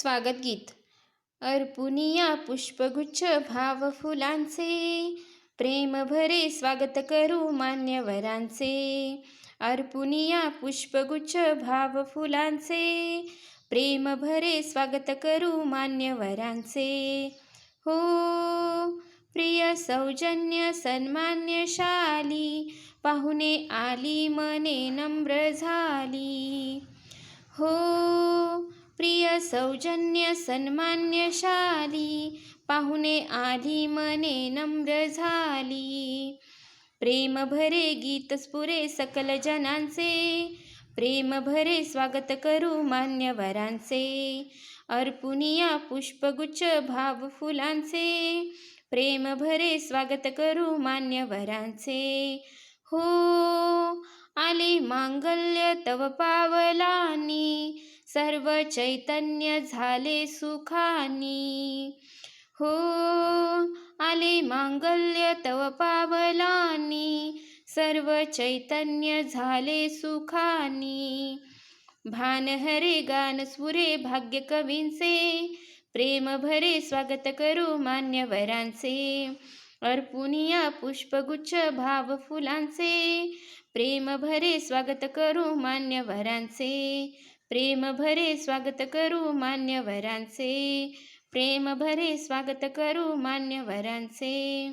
स्वागत गीत. अर्पुनिया पुष्पगुच्छ भाव फुलांचे प्रेम भरे स्वागत करू मान्यवरांचे. अर्पुनिया पुष्पगुच्छ भाव फुलांचे प्रेम भरे स्वागत करू मान्यवरांचे. हो प्रिय सौजन्य सन्मान्य शाली पाहुणे आली मने नम्र झाली. हो सौजन्य सन्मान्यशाली पाहुणे आली मने नम्र झाली. प्रेम भरे गीत स्फुरे सकल जनांचे प्रेम भरे स्वागत करू मान्यवरांचे. अर्पुनिया पुष्पगुच्छ भाव फुलांचे प्रेम भरे स्वागत करू मान्यवरांचे. हो आले मांगल्य तव पावलानी सर्व चैतन्य झाले सुखानी. हो आले मांगल्य तव पावलानी. सर्व चैतन्य झाले सुखानी. भान हरे गान सुरे भाग्य कवींचे. प्रेम भरे स्वागत करू मान्यवरांचे. अर्पुनिया पुष्पगुच्छ भाव फुलांचे. प्रेम भरे स्वागत करू मान्यवरांचे. प्रेम भरे स्वागत करू मान्यवरांचे. प्रेम भरे स्वागत करू मान्यवरांचे.